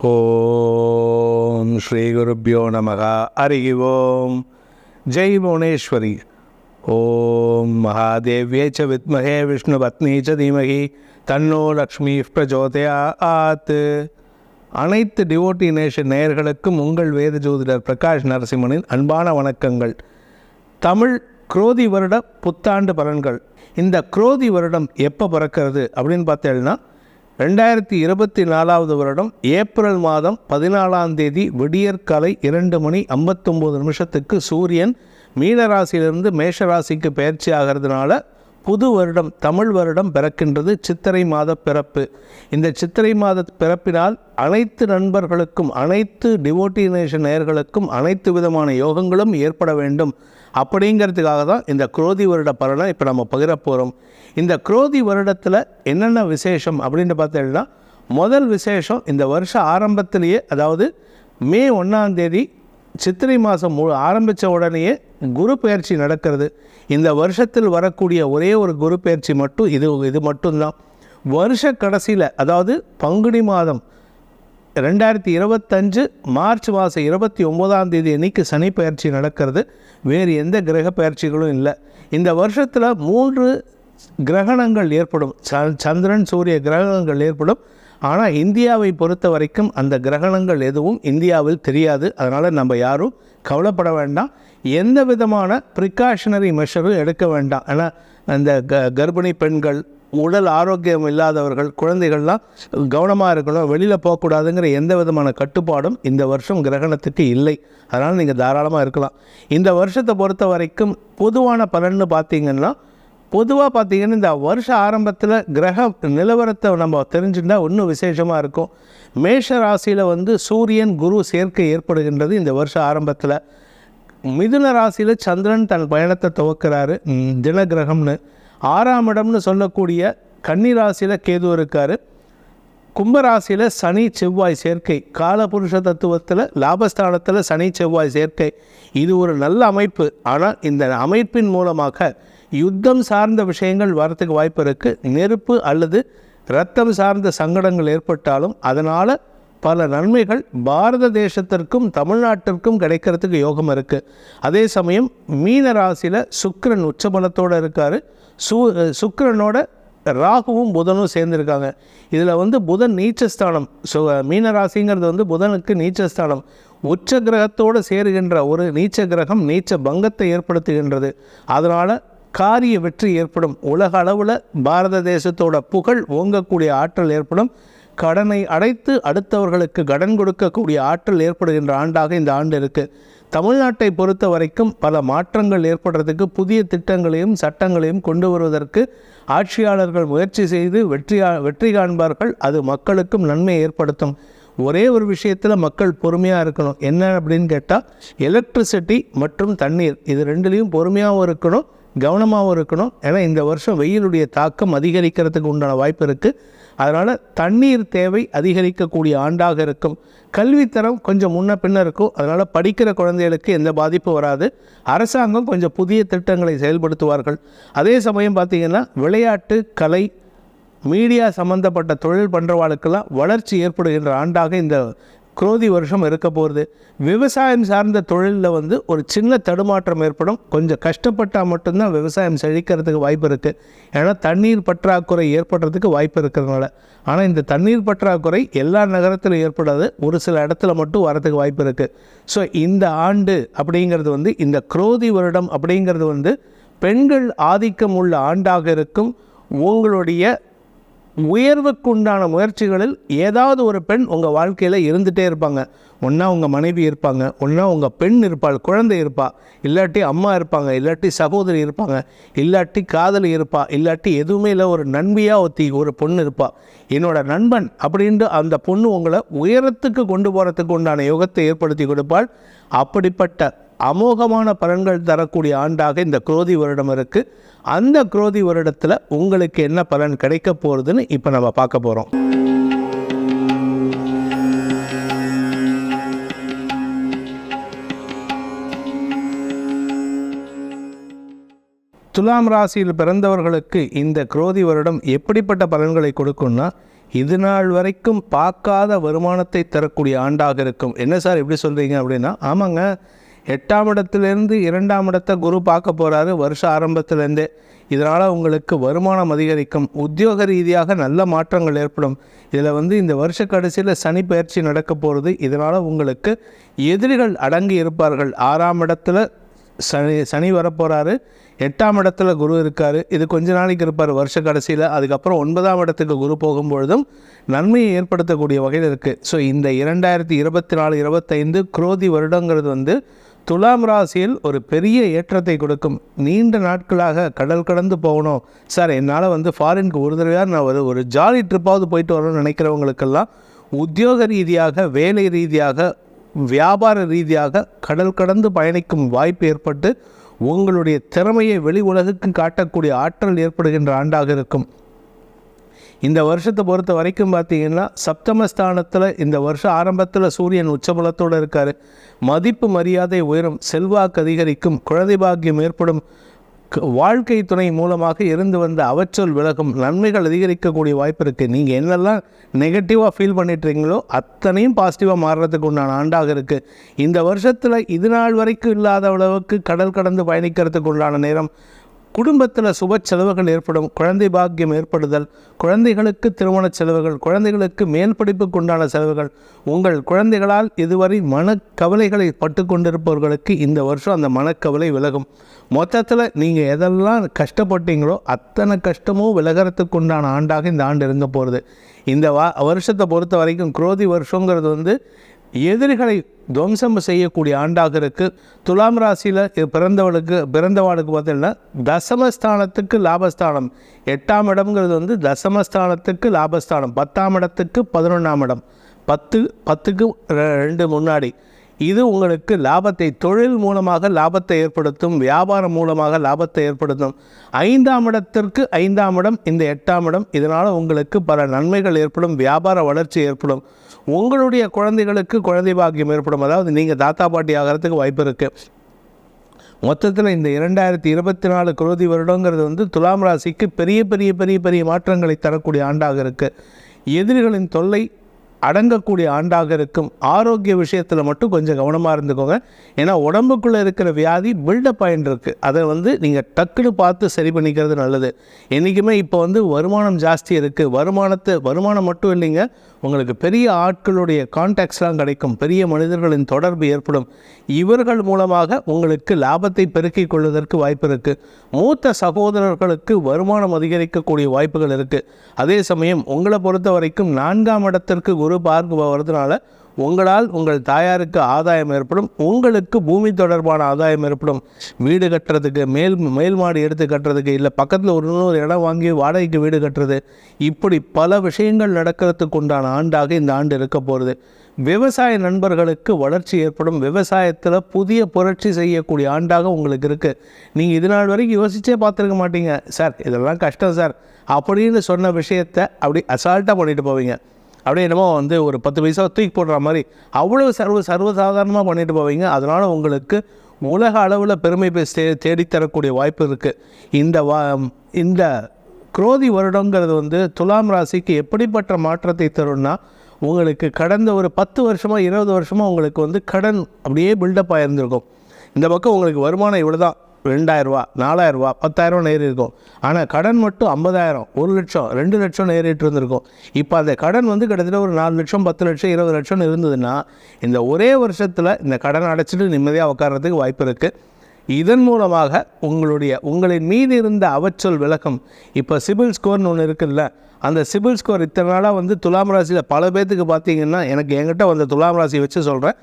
ஓம் ஸ்ரீ குருப்பியோ நமகா. ஹரி ஓம். ஜெய் புவனேஸ்வரி. ஓம் மகாதேவ்யே ச வித்மகே விஷ்ணு பத்னி ச தீமகி. தன்னோ லக்ஷ்மி பிரஜோதயாத். அனைத்து டிவோட்டி நேஷன் நேயர்களுக்கும் உங்கள் வேத ஜோதிடர் பிரகாஷ் நரசிம்மனின் அன்பான வணக்கங்கள். தமிழ் குரோதி வருட புத்தாண்டு பலன்கள். இந்த குரோதி வருடம் எப்போ பிறக்கிறது அப்படின்னு பார்த்தேன்னா ரெண்டாயிரத்தி இருபத்தி நாலாவது வருடம் ஏப்ரல் மாதம் பதினாலாம் தேதி விடியற்காலை இரண்டு மணி ஐம்பத்தொம்போது நிமிஷத்துக்கு சூரியன் மீனராசியிலிருந்து மேஷராசிக்கு பயிற்சி ஆகிறதுனால புது வருடம் தமிழ் வருடம் பிறக்கின்றது. சித்திரை மாத பிறப்பு. இந்த சித்திரை மாத பிறப்பினால் அனைத்து நண்பர்களுக்கும் அனைத்து டிவோட்டினேஷன் நேர்களுக்கும் அனைத்து விதமான யோகங்களும் ஏற்பட வேண்டும். அப்படிங்கிறதுக்காக தான் இந்த குரோதி வருட பலனை இப்போ நம்ம பகிர போகிறோம் இந்த குரோதி வருடத்தில் என்னென்ன விசேஷம் அப்படின்னு பார்த்தீங்கன்னா முதல் விசேஷம் இந்த வருஷ ஆரம்பத்திலேயே அதாவது மே ஒன்றாந்தேதி சித்திரை மாதம் மு ஆரம்பித்த உடனேயே குரு பயிற்சி நடக்கிறது. இந்த வருஷத்தில் வரக்கூடிய ஒரே ஒரு குரு பயிற்சி மட்டும் இது இது மட்டும்தான். வருஷ கடைசியில் அதாவது பங்குனி மாதம் ரெண்டாயிரத்தி இருபத்தஞ்சு மார்ச் மாதம் இருபத்தி ஒம்போதாம் தேதி அன்னைக்கு சனி பயிற்சி நடக்கிறது. வேறு எந்த கிரக பயிற்சிகளும் இல்லை. இந்த வருஷத்தில் மூன்று கிரகணங்கள் ஏற்படும். ச சந்திரன் சூரிய கிரகணங்கள் ஏற்படும். ஆனால் இந்தியாவை பொறுத்த வரைக்கும் அந்த கிரகணங்கள் எதுவும் இந்தியாவில் தெரியாது. அதனால் நம்ம யாரும் கவலைப்பட வேண்டாம். எந்த விதமான ப்ரிகாஷனரி மெஷரும் எடுக்க வேண்டாம். ஏன்னா அந்த க கர்ப்பிணி பெண்கள் உடல் ஆரோக்கியம் இல்லாதவர்கள் குழந்தைகள்லாம் கவனமாக இருக்கணும் வெளியில் போகக்கூடாதுங்கிற எந்த விதமான கட்டுப்பாடும் இந்த வருஷம் கிரகணத்துக்கு இல்லை. அதனால் நீங்கள் தாராளமாக இருக்கலாம். இந்த வருஷத்தை பொறுத்த வரைக்கும் பொதுவான பலன்னு பார்த்தீங்கன்னா பொதுவாக பார்த்தீங்கன்னா இந்த வருஷ ஆரம்பத்தில் கிரக நிலவரத்தை நம்ம தெரிஞ்சுட்டா இன்னும் விசேஷமாக இருக்கும். மேஷ ராசியில் வந்து சூரியன் குரு சேர்க்கை ஏற்படுகின்றது இந்த வருஷ ஆரம்பத்தில். மிதுன ராசியில் சந்திரன் தன் பயணத்தை துவக்கிறாரு. தினகிரகம்னு. ஆறாம் இடம்னு சொல்லக்கூடிய கன்னிராசியில் கேது இருக்கார். கும்பராசியில் சனி செவ்வாய் சேர்க்கை. காலபுருஷ தத்துவத்தில் லாபஸ்தானத்தில் சனி செவ்வாய் சேர்க்கை. இது ஒரு நல்ல அமைப்பு. ஆனால் இந்த அமைப்பின் மூலமாக யுத்தம் சார்ந்த விஷயங்கள் வரத்துக்கு வாய்ப்பு இருக்குது நெருப்பு அல்லது இரத்தம் சார்ந்த சங்கடங்கள் ஏற்பட்டாலும் அதனால் பல நன்மைகள் பாரத தேசத்திற்கும் தமிழ்நாட்டிற்கும் கிடைக்கிறதுக்கு யோகம் இருக்குது அதே சமயம் மீன ராசியில் சுக்கரன் உச்சபலத்தோடு இருக்கார். சு சுக்கரனோட ராகுவும் புதனும் சேர்ந்துருக்காங்க. இதில் வந்து புதன் நீச்சஸ்தானம். ஸோ மீனராசிங்கிறது வந்து புதனுக்கு நீச்சஸ்தானம். உச்ச கிரகத்தோடு சேருகின்ற ஒரு நீச்ச கிரகம் நீச்ச பங்கத்தை ஏற்படுத்துகின்றது. அதனால் காரிய வெற்றி ஏற்படும். உலக அளவில் பாரத தேசத்தோட புகழ் ஓங்கக்கூடிய ஆற்றல் ஏற்படும். கடனை அடைத்து அடுத்தவர்களுக்கு கடன் கொடுக்கக்கூடிய ஆற்றல் ஏற்படுகின்ற ஆண்டாக இந்த ஆண்டு இருக்குது தமிழ்நாட்டை பொறுத்த வரைக்கும் பல மாற்றங்கள் ஏற்படுறதுக்கு புதிய திட்டங்களையும் சட்டங்களையும் கொண்டு வருவதற்கு ஆட்சியாளர்கள் முயற்சி செய்து வெற்றியா வெற்றி காண்பார்கள். அது மக்களுக்கும் நன்மை ஏற்படுத்தும். ஒரே ஒரு விஷயத்தில் மக்கள் பொறுமையாக இருக்கணும். என்ன அப்படின்னு கேட்டால் எலக்ட்ரிசிட்டி மற்றும் தண்ணீர். இது ரெண்டுலேயும் பொறுமையாகவும் இருக்கணும். கவனமாகவும் இருக்கணும். ஏன்னா இந்த வருஷம் வெயிலுடைய தாக்கம் அதிகரிக்கிறதுக்கு உண்டான வாய்ப்பு இருக்குது அதனால் தண்ணீர் தேவை அதிகரிக்கக்கூடிய ஆண்டாக இருக்கும். கல்வித்தரம் கொஞ்சம் முன்ன பின்ன இருக்கும். அதனால் படிக்கிற குழந்தைகளுக்கு எந்த பாதிப்பும் வராது. அரசாங்கம் கொஞ்சம் புதிய திட்டங்களை செயல்படுத்துவார்கள். அதே சமயம் பார்த்திங்கன்னா விளையாட்டு கலை மீடியா சம்மந்தப்பட்ட தொழில் பண்ணுறவாளுக்கெல்லாம் வளர்ச்சி ஏற்படுகின்ற ஆண்டாக இந்த குரோதி வருஷம் இருக்க போகிறது விவசாயம் சார்ந்த தொழிலில் வந்து ஒரு சின்ன தடுமாற்றம் ஏற்படும். கொஞ்சம் கஷ்டப்பட்டால் மட்டும்தான் விவசாயம் செழிக்கிறதுக்கு வாய்ப்பு இருக்குது ஏன்னா தண்ணீர் பற்றாக்குறை ஏற்படுறதுக்கு வாய்ப்பு இருக்கிறதுனால. ஆனால் இந்த தண்ணீர் பற்றாக்குறை எல்லா நகரத்திலும் ஏற்படாது. ஒரு சில இடத்துல மட்டும் வரதுக்கு வாய்ப்பு இருக்குது ஸோ இந்த ஆண்டு அப்படிங்கிறது வந்து இந்த குரோதி வருடம் அப்படிங்கிறது வந்து பெண்கள் ஆதிக்கம் உள்ள ஆண்டாக இருக்கும். உங்களுடைய உயர்வுக்குண்டான முயற்சிகளில் ஏதாவது ஒரு பெண் உங்கள் வாழ்க்கையில் இருந்துகிட்டே இருப்பாங்க. ஒன்றா உங்கள் மனைவி இருப்பாங்க ஒன்றா உங்கள் பெண் இருப்பாள் குழந்தை இருப்பா இல்லாட்டி அம்மா இருப்பாங்க இல்லாட்டி சகோதரி இருப்பாங்க இல்லாட்டி காதலி இருப்பா இல்லாட்டி எதுவுமே இல்லை ஒரு நண்பியாக ஒத்தி ஒரு பொண்ணு இருப்பா. என்னோட நண்பன் அப்படின்ட்டு அந்த பொண்ணு உங்களை உயரத்துக்கு கொண்டு போகிறதுக்கு உண்டான யோகத்தை ஏற்படுத்தி கொடுப்பாள். அப்படிப்பட்ட அமோகமான பலன்கள் தரக்கூடிய ஆண்டாக இந்த குரோதி வருடம் இருக்குது அந்த குரோதி வருடத்தில் உங்களுக்கு என்ன பலன் கிடைக்க போகிறதுன்னு இப்போ நம்ம பார்க்க போகிறோம் துலாம் ராசியில் பிறந்தவர்களுக்கு இந்த குரோதி வருடம் எப்படிப்பட்ட பலன்களை கொடுக்கும்னா இது நாள் வரைக்கும் பார்க்காத வருமானத்தை தரக்கூடிய ஆண்டாக இருக்கும். என்ன சார் எப்படி சொல்கிறீங்க அப்படின்னா ஆமாங்க எட்டாம் இடத்துலேருந்து இரண்டாம் இடத்தை குரு பார்க்க போகிறாரு வருஷ ஆரம்பத்துலேருந்தே. இதனால் உங்களுக்கு வருமானம் அதிகரிக்கும். உத்தியோக ரீதியாக நல்ல மாற்றங்கள் ஏற்படும். இதில் வந்து இந்த வருஷ கடைசியில் சனி பயிற்சி நடக்க போகிறது இதனால் உங்களுக்கு எதிரிகள் அடங்கி இருப்பார்கள். ஆறாம் இடத்துல சனி சனி வரப்போகிறாரு எட்டாம் இடத்துல குரு இருக்கார். இது கொஞ்ச நாளைக்கு இருப்பார் வருஷ கடைசியில். அதுக்கப்புறம் ஒன்பதாம் இடத்துக்கு குரு போகும்பொழுதும் நன்மையை ஏற்படுத்தக்கூடிய வகையில் இருக்குது ஸோ இந்த இரண்டாயிரத்தி இருபத்தி நாலு இருபத்தைந்து குரோதி வருடங்கிறது வந்து துலாம் ராசியில் ஒரு பெரிய ஏற்றத்தை கொடுக்கும். நீண்ட நாட்களாக கடல் கடந்து போகணும். சார் என்னால் வந்து ஃபாரினுக்கு ஒரு தடவையாக நான் ஒரு ஒரு ஜாலி ட்ரிப்பாவது போயிட்டு வரணும்னு நினைக்கிறவங்களுக்கெல்லாம் உத்தியோக ரீதியாக வேலை ரீதியாக வியாபார ரீதியாக கடல் கடந்து பயணிக்கும் வாய்ப்பு ஏற்பட்டு உங்களுடைய திறமையை வெளி உலகுக்கு காட்டக்கூடிய ஆற்றல் ஏற்படுகின்ற ஆண்டாக இருக்கும். இந்த வருஷத்தை பொறுத்த வரைக்கும் பார்த்தீங்கன்னா சப்தமஸ்தானத்தில் இந்த வருஷம் ஆரம்பத்தில் சூரியன் உச்சபலத்தோடு இருக்கார். மதிப்பு மரியாதை உயரும் செல்வாக்கு அதிகரிக்கும் குழந்தை பாக்கியம் ஏற்படும். க- வாழ்க்கை துணை மூலமாக இருந்து வந்த அவச்சொல் விலகும் நன்மைகள் அதிகரிக்கக்கூடிய வாய்ப்பு இருக்குது நீங்கள் என்னெல்லாம் நெகட்டிவாக ஃபீல் பண்ணிட்டுறீங்களோ அத்தனையும் பாசிட்டிவாக மாறுறதுக்கு உண்டான ஆண்டாக இருக்குது இந்த வருஷத்தில் இது நாள் வரைக்கும் இல்லாத அளவுக்கு கடல் கடந்து பயணிக்கிறதுக்கு உண்டான நேரம். குடும்பத்தில் சுப செலவுகள் ஏற்படும் குழந்தை பாக்கியம் ஏற்படுதல் குழந்தைகளுக்கு திருமண செலவுகள் குழந்தைகளுக்கு மேல் படிப்புக்கு உண்டான செலவுகள் உங்கள் குழந்தைகளால் இதுவரை மனக்கவலைகளை பட்டு கொண்டிருப்பவர்களுக்கு இந்த வருஷம் அந்த மனக்கவலை விலகும். மொத்தத்தில் நீங்கள் எதெல்லாம் கஷ்டப்பட்டீங்களோ அத்தனை கஷ்டமும் விலகிறதுக்கு உண்டான ஆண்டாக இந்த ஆண்டு இருங்க போகிறது இந்த வா வருஷத்தை பொறுத்த வரைக்கும் குரோதி வருஷங்கிறது வந்து எதிரிகளை துவம்சம் செய்யக்கூடிய ஆண்டாக இருக்குது துலாம் ராசியில் பிறந்தவளுக்கு பிறந்தவாளுக்கு பார்த்தீங்கன்னா தசமஸ்தானத்துக்கு லாபஸ்தானம். எட்டாம் இடம்ங்கிறது வந்து தசமஸ்தானத்துக்கு லாபஸ்தானம். பத்தாம் இடத்துக்கு பதினொன்றாம் இடம். பத்து பத்துக்கு ரெ- ரெண்டு முன்னாடி. இது உங்களுக்கு லாபத்தை தொழில் மூலமாக லாபத்தை ஏற்படுத்தும் வியாபாரம் மூலமாக லாபத்தை ஏற்படுத்தும். ஐந்தாம் இடத்திற்கு ஐந்தாம் இடம் இந்த எட்டாம் இடம். இதனால் உங்களுக்கு பல நன்மைகள் ஏற்படும் வியாபார வளர்ச்சி ஏற்படும். உங்களுடைய குழந்தைகளுக்கு குழந்தை பாக்கியம் ஏற்படும். அதாவது நீங்கள் தாத்தா பாட்டி ஆகிறதுக்கு வாய்ப்பு இருக்குது மொத்தத்தில் இந்த இரண்டாயிரத்தி இருபத்தி நாலு குரோதி வருடங்கிறது வந்து துலாம் ராசிக்கு பெரிய பெரிய பெரிய பெரிய மாற்றங்களை தரக்கூடிய ஆண்டாக இருக்குது எதிரிகளின் தொல்லை அடங்கக்கூடிய ஆண்டாக இருக்கும். ஆரோக்கிய விஷயத்தில் மட்டும் கொஞ்சம் கவனமாக இருந்துக்கோங்க. ஏன்னா உடம்புக்குள்ளே இருக்கிற வியாதி பில்டப் ஆகிட்டு இருக்கு அதை வந்து நீங்கள் டக்குன்னு பார்த்து சரி பண்ணிக்கிறது நல்லது. என்றைக்குமே இப்போ வந்து வருமானம் ஜாஸ்தி இருக்குது வருமானத்தை வருமானம் மட்டும் இல்லைங்க. உங்களுக்கு பெரிய ஆட்களுடைய கான்டாக்ட்ஸ்லாம் கிடைக்கும். பெரிய மனிதர்களின் தொடர்பு ஏற்படும். இவர்கள் மூலமாக உங்களுக்கு லாபத்தை பெருக்கிக் கொள்வதற்கு வாய்ப்பு இருக்குது மூத்த சகோதரர்களுக்கு வருமானம் அதிகரிக்கக்கூடிய வாய்ப்புகள் இருக்குது அதே சமயம் உங்களை பொறுத்த வரைக்கும் நான்காம் இடத்திற்கு குரு பார்க்க வருதுனால உங்களால் உங்கள் தாயாருக்கு ஆதாயம் ஏற்படும் உங்களுக்கு பூமி தொடர்பான ஆதாயம் ஏற்படும். வீடு கட்டுறதுக்கு மேல் மேல் மாடி எடுத்து கட்டுறதுக்கு இல்லை பக்கத்தில் ஒரு இன்னொரு இடம் வாங்கி வாடகைக்கு வீடு கட்டுறது இப்படி பல விஷயங்கள் நடக்கிறதுக்கு உண்டான ஆண்டாக இந்த ஆண்டு இருக்க போகிறது விவசாய நண்பர்களுக்கு வளர்ச்சி ஏற்படும். விவசாயத்தில் புதிய புரட்சி செய்யக்கூடிய ஆண்டாக உங்களுக்கு இருக்குது நீங்கள் இது நாள் வரைக்கும் யோசிச்சே பார்த்துருக்க மாட்டீங்க. சார் இதெல்லாம் கஷ்டம் சார். அப்படின்னு சொன்ன விஷயத்தை அப்படி அசால்ட்டாக பண்ணிட்டு போவீங்க. அப்படியே என்னமோ வந்து ஒரு பத்து பைசா தூக்கி போடுற மாதிரி அவ்வளோ சர்வ சர்வசாதாரணமாக பண்ணிட்டு போவீங்க. அதனால் உங்களுக்கு உலக அளவில் பெருமை தே தேடித்தரக்கூடிய வாய்ப்பு இருக்குது இந்த வா இந்த குரோதி வருடங்கிறது வந்து துலாம் ராசிக்கு எப்படிப்பட்ட மாற்றத்தை தரும்னா உங்களுக்கு கடந்த ஒரு பத்து வருஷமாக இருபது வருஷமாக உங்களுக்கு வந்து கடன் அப்படியே பில்டப் ஆகிருந்திருக்கும் இந்த பக்கம் உங்களுக்கு வருமானம் இவ்வளோ தான் ரெண்டாயிரரூவா நாலாயிரரூவா பத்தாயிரரூவா ஏறி இருக்கும் ஆனால் கடன் மட்டும் ஐம்பதாயிரம் ஒரு லட்சம் ரெண்டு லட்சம் ஏறிட்டு இருந்திருக்கும் இப்போ அந்த கடன் வந்து கிட்டத்தட்ட ஒரு நாலு லட்சம் பத்து லட்சம் இருபது லட்சம் இருந்ததுன்னா இந்த ஒரே வருஷத்தில் இந்த கடன் அடைச்சிட்டு நிம்மதியாக உட்கார்றதுக்கு வாய்ப்பு இருக்குது இதன் மூலமாக உங்களுடைய உங்களின் மீது இருந்த அவச்சொல் விளக்கம் இப்போ சிபில் ஸ்கோர்னு ஒன்று இருக்குல்ல அந்த சிபில் ஸ்கோர் இத்தனை நாளாக வந்து துலாம் ராசியில் பல பேர்த்துக்கு பார்த்தீங்கன்னா எனக்கு என்கிட்ட வந்த துலாம் ராசி வச்சு சொல்கிறேன்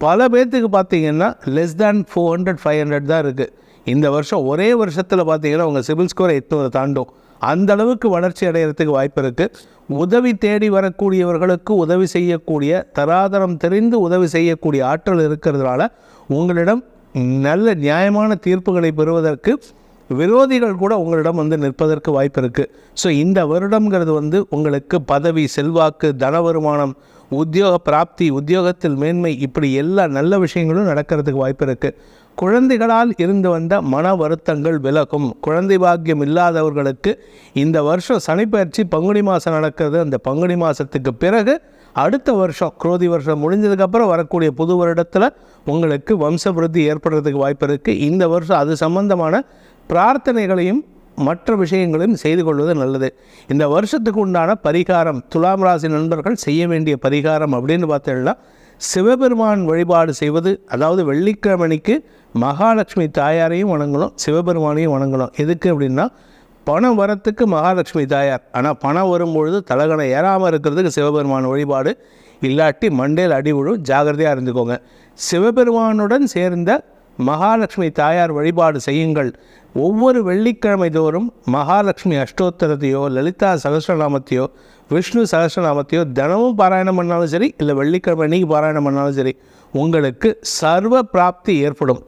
பல பேர்த்துக்கு பார்த்தீங்கன்னா less than four hundred five hundred தான் இருக்குது இந்த வருஷம் ஒரே வருஷத்தில் பார்த்தீங்கன்னா உங்கள் சிவில் ஸ்கோரை எட்நூறு தாண்டும். அந்த அளவுக்கு வளர்ச்சி அடைகிறதுக்கு வாய்ப்பு இருக்குது உதவி தேடி வரக்கூடியவர்களுக்கு உதவி செய்யக்கூடிய தராதரம் தெரிந்து உதவி செய்யக்கூடிய ஆற்றல் இருக்கிறதுனால உங்களிடம் நல்ல நியாயமான தீர்ப்புகளை பெறுவதற்கு விரோதிகள் கூட உங்களிடம் வந்து நிற்பதற்கு வாய்ப்பு இருக்குது ஸோ இந்த வருடம்ங்கிறது வந்து உங்களுக்கு பதவி செல்வாக்கு தன வருமானம் உத்தியோக பிராப்தி உத்தியோகத்தில் மேன்மை இப்படி எல்லா நல்ல விஷயங்களும் நடக்கிறதுக்கு வாய்ப்பு இருக்குது குழந்தைகளால் இருந்து வந்த மன வருத்தங்கள் விலகும். குழந்தை பாக்கியம் இல்லாதவர்களுக்கு இந்த வருஷம் சனிப்பயிற்சி பங்குனி மாதம் நடக்கிறது. அந்த பங்குனி மாதத்துக்கு பிறகு அடுத்த வருஷம் குரோதி வருஷம் முடிஞ்சதுக்கப்புறம் வரக்கூடிய புது வருடத்தில் உங்களுக்கு வம்சவிருத்தி ஏற்படுறதுக்கு வாய்ப்பு இருக்குது இந்த வருஷம் அது சம்பந்தமான பிரார்த்தனைகளையும் மற்ற விஷயங்களையும் செய்து கொள்வது நல்லது. இந்த வருஷத்துக்கு உண்டான பரிகாரம் துலாம் ராசி நண்பர்கள் செய்ய வேண்டிய பரிகாரம் அப்படின்னு பார்த்தீங்கன்னா சிவபெருமான் வழிபாடு செய்வது அதாவது வெள்ளிக்கிழமைக்கு மகாலட்சுமி தாயாரையும் வணங்கணும் சிவபெருமானையும் வணங்கணும். எதுக்கு அப்படின்னா பணம் வரத்துக்கு மகாலட்சுமி தாயார். ஆனால் பணம் வரும்பொழுது தலகணம் ஏறாமல் இருக்கிறதுக்கு சிவபெருமான் வழிபாடு இல்லாட்டி மண்டேல் அடி விழும் ஜாகிரதையாக இருந்துக்கோங்க. சிவபெருமானுடன் சேர்ந்த மகாலட்சுமி தாயார் வழிபாடு செய்யுங்கள். ஒவ்வொரு வெள்ளிக்கிழமை தோறும் மகாலட்சுமி அஷ்டோத்தரத்தையோ லலிதா சகசிரநாமத்தையோ விஷ்ணு சகசிரநாமத்தையோ தினமும் பாராயணம் பண்ணாலும் சரி இல்லை வெள்ளிக்கிழமை அன்னைக்கு பாராயணம் பண்ணாலும் சரி உங்களுக்கு சர்வ பிராப்தி ஏற்படும்.